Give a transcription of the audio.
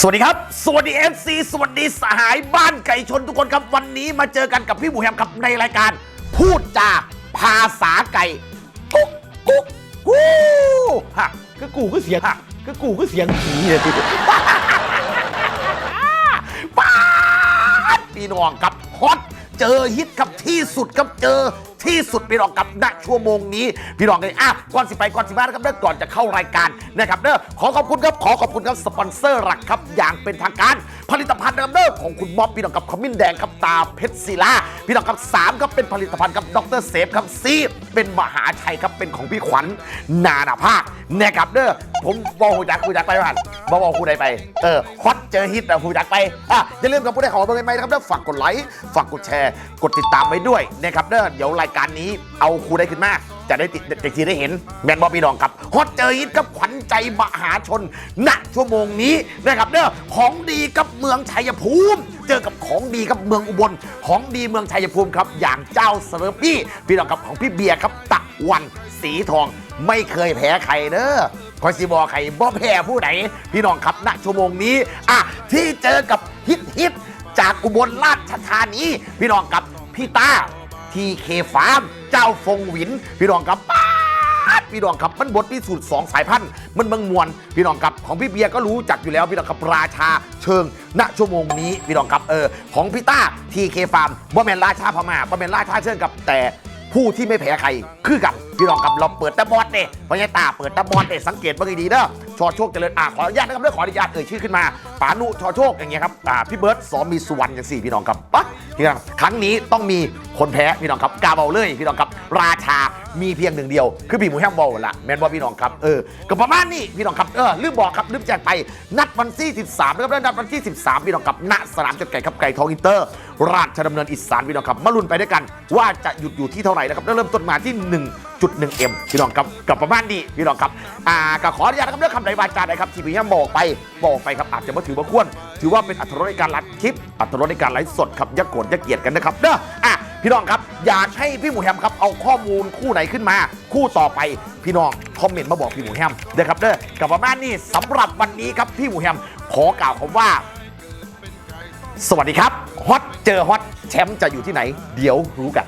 สวัสดีครับ สวัสดี FC สวัสดีสหายบ้านไก่ชนทุกคนครับ วันนี้มาเจอกันกับพี่หมูแฮมครับในรายการ พูดจาภาษาไก่กุ๊กกุ๊กกูฮะก็กูก็เสียงฮะก็กูก็เสียงผีเลยทีเดียวป้าดพี่น้องครับฮอตเจอฮิตครับที่สุดครับเจอ ที่สุดพี่น้องครับณชั่วโมงนี้พี่น้องเลยอะก่อนสิไปก่อนสิมานะครับเด้อก่อนจะเข้ารายการนะครับเด้อขอขอบคุณครับขอขอบคุณครับสปอนเซอร์หลักครับอย่างเป็นทางการ ผลิตภัณฑ์นะครับเด้อของคุณบ๊อบพี่น้องครับขมิ้นแดงครับตาเพชรศิลาพี่น้องครับสามครับเป็นผลิตภัณฑ์ครับดรเซฟครับซีเป็นมหาชัยครับเป็นของพี่ขวัญนานาภาคนะครับเด้อผมบอกหูจักหูจักไปผ่าน บอกบอกหูใดไป เออฮอตเจอฮิตนะหูจักไปอะอย่าลืมกับผู้ใดขอเบอร์ใหม่ๆนะครับเด้อฝากกดไลค์ฝากกดแชร์ กดติดตามไว้ด้วยนะครับเด้อเดี๋ยวรายการนี้เอาครูได้ขึ้นมา จะได้ติดเด็กทีได้เห็นแมนบอพี่น้องครับฮอตเจอฮิตกับขวัญใจมหาชนณชั่วโมงนี้นะครับเด้อของดีกับเมืองชัยภูมิ เจอกับของดีกับเมืองอุบล ของดีเมืองชัยภูมิครับ อย่างเจ้าเซอร์ปี้พี่น้องกับของพี่เบียร์ครับตะวันสีทองไม่เคยแพ้ใครเด้อ คอยสิบอกใครบ่แพ้ผู้ไหนพี่น้องครับณชั่วโมงนี้อะที่เจอกับฮิตฮิตจากอุบลราชธานีพี่น้องกับพี่ตาทีเคฟาร์มเจ้าฟงหวิน พี่น้องครับป๊าพี่น้องครับมันบทพิสูจน์สองสายพันธุ์มันเมืองมวลพี่น้องครับของพี่เบียร์ก็รู้จักอยู่แล้วพี่น้องครับราชาเชิงณชั่วโมงนี้พี่น้องครับเออของพี่ต้าทีเคฟาร์มบ่แมนราชาพม่าบ่แมนราชาเชิงกับแต่ ผู้ที่ไม่แพ้ใครคือกับพี่น้องกับเราเปิดตะบอดเด้เพราะไงตาเปิดตะบอดเด้สังเกตบ้างให้ดีเด้อชอโชคเจริญอ่าขออนุญาตนะครับเรื่องขออนุญาตเอ่ยชื่อขึ้นมาปานุชอโชคอย่างเงี้ยครับอ่าพี่เบิร์ตสอมีสุวรรณอย่างสี่พี่น้องครับปะ พี่น้องครั้งนี้ต้องมีคนแพ้พี่น้องครับกาเบาเลยพี่น้องครับราชามีเพียงหนึ่งเดียว คือพี่หมูแฮมบอลละแมนบอลพี่น้องครับเออก็ประมาณนี้พี่น้องครับเออลืมบอกครับลืมแจ้งไปนัดวันที่ 13นะครับนัดวันที่ 13 พี่น้องครับณสนามจัดไก่ครับไก่ทองอินเตอร์ ราชดำเนินอีสานพี่น้องครับมาลุ้นไปด้วยกัน ว่าจะหยุดอยู่ที่เท่าไหร่นะครับแล้วเริ่มต้นมาที่ 1.1M พี่น้องครับกับประมาณนี้พี่น้องครับอ่าก็ขออนุญาตนะครับเรื่องคำใดวาจาใดครับที่พี่แฮมบอกไปบอกไปครับอาจจะมาถือว่าควรถือว่าเป็นอัตรรในการไลฟ์คลิปอัตรรในการไลฟ์สดครับอย่าโกรธอย่าเกลียดกันนะครับเด้ออะพี่น้องครับ อยากให้พี่หมูแฮมครับเอาข้อมูลคู่ไหนขึ้นมา คู่ต่อไปพี่น้องคอมเมนต์มาบอกพี่หมูแฮมเด้อครับเด้อกับประมาณนี้สำหรับวันนี้ครับพี่หมูแฮมขอกล่าวคำว่า สวัสดีครับฮอตเจอฮอตแชมป์จะอยู่ที่ไหน เดี๋ยวรู้กัน